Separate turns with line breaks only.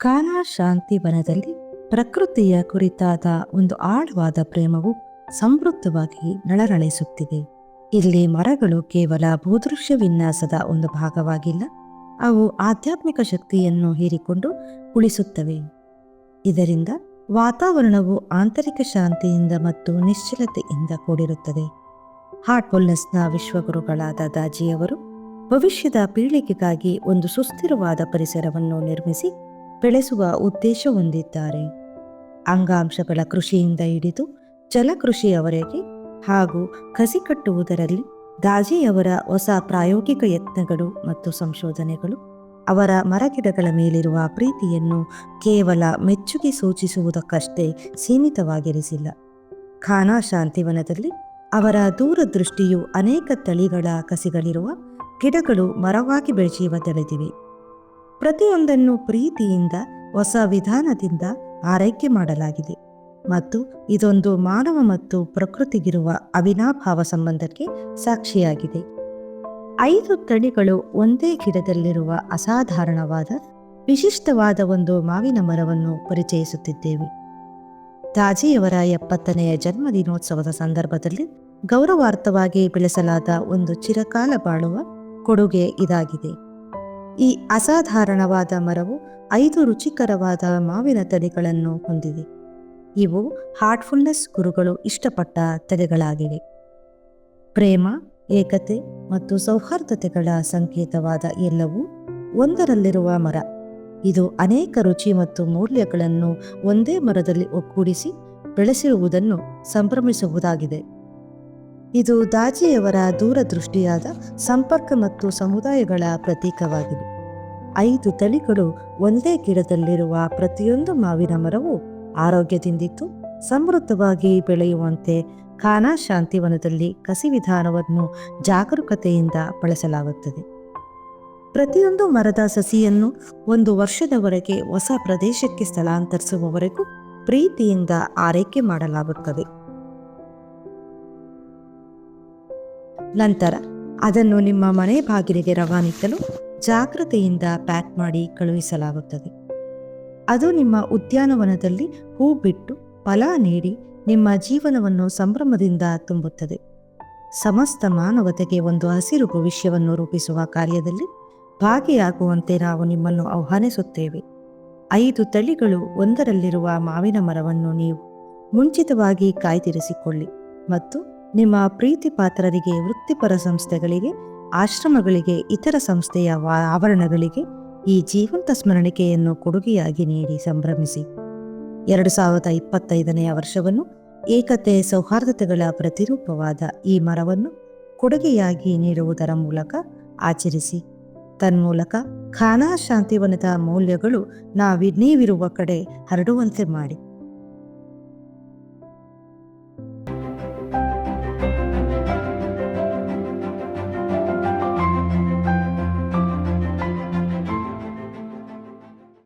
ಕಾನ ಶಾಂತಿ ವನದಲ್ಲಿ ಪ್ರಕೃತಿಯ ಕುರಿತಾದ ಒಂದು ಆಳವಾದ ಪ್ರೇಮವು ಸಮೃದ್ಧವಾಗಿ ನಳರಳಿಸುತ್ತಿದೆ. ಇಲ್ಲಿ ಮರಗಳು ಕೇವಲ ಭೂದೃಶ್ಯ ವಿನ್ಯಾಸದ ಒಂದು ಭಾಗವಾಗಿಲ್ಲ, ಅವು ಆಧ್ಯಾತ್ಮಿಕ ಶಕ್ತಿಯನ್ನು ಹೀರಿಕೊಂಡು ಉಳಿಸುತ್ತವೆ. ಇದರಿಂದ ವಾತಾವರಣವು ಆಂತರಿಕ ಶಾಂತಿಯಿಂದ ಮತ್ತು ನಿಶ್ಚಲತೆಯಿಂದ ಕೂಡಿರುತ್ತದೆ. ಹಾರ್ಟ್ಫುಲ್ನೆಸ್ನ ವಿಶ್ವಗುರುಗಳಾದ ದಾಜಿಯವರು ಭವಿಷ್ಯದ ಪೀಳಿಗೆಗಾಗಿ ಒಂದು ಸುಸ್ಥಿರವಾದ ಪರಿಸರವನ್ನು ನಿರ್ಮಿಸಿ ಬೆಳೆಸುವ ಉದ್ದೇಶ ಹೊಂದಿದ್ದಾರೆ. ಅಂಗಾಂಶಗಳ ಕೃಷಿಯಿಂದ ಹಿಡಿದು ಜಲಕೃಷಿಯವರೆಗೆ ಹಾಗೂ ಕಸಿ ಕಟ್ಟುವುದರಲ್ಲಿ ದಾಜಿಯವರ ಹೊಸ ಪ್ರಾಯೋಗಿಕ ಯತ್ನಗಳು ಮತ್ತು ಸಂಶೋಧನೆಗಳು ಅವರ ಮರಗಿಡಗಳ ಮೇಲಿರುವ ಪ್ರೀತಿಯನ್ನು ಕೇವಲ ಮೆಚ್ಚುಗೆ ಸೂಚಿಸುವುದಕ್ಕಷ್ಟೇ ಸೀಮಿತವಾಗಿರಿಸಿಲ್ಲ. ಖಾನಾ ಶಾಂತಿವನದಲ್ಲಿ ಅವರ ದೂರದೃಷ್ಟಿಯು ಅನೇಕ ತಳಿಗಳ ಕಸಿಗಳಿರುವ ಗಿಡಗಳು ಮರವಾಗಿ ಬೆಳೆಯುವ ತಳೆದಿವೆ ಪ್ರತಿಯೊಂದನ್ನು ಪ್ರೀತಿಯಿಂದ, ಹೊಸ ವಿಧಾನದಿಂದ ಆರೈಕೆ ಮಾಡಲಾಗಿದೆ. ಮತ್ತು ಇದೊಂದು ಮಾನವ ಮತ್ತು ಪ್ರಕೃತಿಗಿರುವ ಅವಿನಾಭಾವ ಸಂಬಂಧಕ್ಕೆ ಸಾಕ್ಷಿಯಾಗಿದೆ. ಐದು ತಳಿಗಳು ಒಂದೇ ಗಿಡದಲ್ಲಿರುವ ಅಸಾಧಾರಣವಾದ, ವಿಶಿಷ್ಟವಾದ ಒಂದು ಮಾವಿನ ಮರವನ್ನು ಪರಿಚಯಿಸುತ್ತಿದ್ದೇವೆ. ತಾಜಿಯವರ ಎಪ್ಪತ್ತನೆಯ ಜನ್ಮದಿನೋತ್ಸವದ ಸಂದರ್ಭದಲ್ಲಿ ಗೌರವಾರ್ಥವಾಗಿ ಬೆಳೆಸಲಾದ ಒಂದು ಚಿರಕಾಲ ಬಾಳುವ ಕೊಡುಗೆ ಇದಾಗಿದೆ. ಈ ಅಸಾಧಾರಣವಾದ ಮರವು ಐದು ರುಚಿಕರವಾದ ಮಾವಿನ ತಳಿಗಳನ್ನು ಹೊಂದಿದೆ. ಇವು ಹಾರ್ಟ್ಫುಲ್ನೆಸ್ ಗುರುಗಳು ಇಷ್ಟಪಟ್ಟ ತಳಿಗಳಾಗಿವೆ. ಪ್ರೇಮ, ಏಕತೆ ಮತ್ತು ಸೌಹಾರ್ದತೆಗಳ ಸಂಕೇತವಾದ ಎಲ್ಲವೂ ಒಂದರಲ್ಲಿರುವ ಮರ. ಇದು ಅನೇಕ ರುಚಿ ಮತ್ತು ಮೌಲ್ಯಗಳನ್ನು ಒಂದೇ ಮರದಲ್ಲಿ ಒಗ್ಗೂಡಿಸಿ ಬೆಳೆಸಿರುವುದನ್ನು ಸಂಭ್ರಮಿಸುವುದಾಗಿದೆ. ಇದು ದಾಜಿಯವರ ದೂರದೃಷ್ಟಿಯಾದ ಸಂಪರ್ಕ ಮತ್ತು ಸಮುದಾಯಗಳ ಪ್ರತೀಕವಾಗಿದೆ. ಐದು ತಳಿಗಳು ಒಂದೇ ಗಿಡದಲ್ಲಿರುವ ಪ್ರತಿಯೊಂದು ಮಾವಿನ ಮರವು ಆರೋಗ್ಯದಿಂದಿದ್ದು ಸಮೃದ್ಧವಾಗಿ ಬೆಳೆಯುವಂತೆ ಖಾನಾ ಶಾಂತಿವನದಲ್ಲಿ ಕಸಿ ವಿಧಾನವನ್ನು ಜಾಗರೂಕತೆಯಿಂದ ಬಳಸಲಾಗುತ್ತದೆ. ಪ್ರತಿಯೊಂದು ಮರದ ಸಸಿಯನ್ನು ಒಂದು ವರ್ಷದವರೆಗೆ ಹೊಸ ಪ್ರದೇಶಕ್ಕೆ ಸ್ಥಳಾಂತರಿಸುವವರೆಗೂ ಪ್ರೀತಿಯಿಂದ ಆರೈಕೆ ಮಾಡಲಾಗುತ್ತದೆ. ನಂತರ ಅದನ್ನು ನಿಮ್ಮ ಮನೆ ಬಾಗಿಲಿಗೆ ರವಾನಿಸಲು ಜಾಗ್ರತೆಯಿಂದ ಪ್ಯಾಕ್ ಮಾಡಿ ಕಳುಹಿಸಲಾಗುತ್ತದೆ. ಅದು ನಿಮ್ಮ ಉದ್ಯಾನವನದಲ್ಲಿ ಹೂ ಬಿಟ್ಟು ಫಲ ನೀಡಿ ನಿಮ್ಮ ಜೀವನವನ್ನು ಸಂಭ್ರಮದಿಂದ ತುಂಬುತ್ತದೆ. ಸಮಸ್ತ ಮಾನವತೆಗೆ ಒಂದು ಹಸಿರು ಭವಿಷ್ಯವನ್ನು ರೂಪಿಸುವ ಕಾರ್ಯದಲ್ಲಿ ಭಾಗಿಯಾಗುವಂತೆ ನಾವು ನಿಮ್ಮನ್ನು ಆಹ್ವಾನಿಸುತ್ತೇವೆ. ಐದು ತಳಿಗಳು ಒಂದರಲ್ಲಿರುವ ಮಾವಿನ ಮರವನ್ನು ನೀವು ಮುಂಚಿತವಾಗಿ ಕಾಯ್ದಿರಿಸಿಕೊಳ್ಳಿ ಮತ್ತು ನಿಮ್ಮ ಪ್ರೀತಿ ಪಾತ್ರರಿಗೆ ವೃತ್ತಿಪರ ಸಂಸ್ಥೆಗಳಿಗೆ, ಆಶ್ರಮಗಳಿಗೆ, ಇತರ ಸಂಸ್ಥೆಯ ಆವರಣಗಳಿಗೆ ಈ ಜೀವಂತ ಸ್ಮರಣಿಕೆಯನ್ನು ಕೊಡುಗೆಯಾಗಿ ನೀಡಿ ಸಂಭ್ರಮಿಸಿ. ಎರಡು ಸಾವಿರದ ಇಪ್ಪತ್ತೈದನೆಯ ವರ್ಷವನ್ನು ಏಕತೆ ಸೌಹಾರ್ದತೆಗಳ ಪ್ರತಿರೂಪವಾದ ಈ ಮರವನ್ನು ಕೊಡುಗೆಯಾಗಿ ನೀಡುವುದರ ಮೂಲಕ ಆಚರಿಸಿ. ತನ್ಮೂಲಕ ಖಾನಾ ಶಾಂತಿವನದ ಮೌಲ್ಯಗಳು ನಾವಿ ನೀವಿರುವ ಕಡೆ ಹರಡುವಂತೆ ಮಾಡಿ.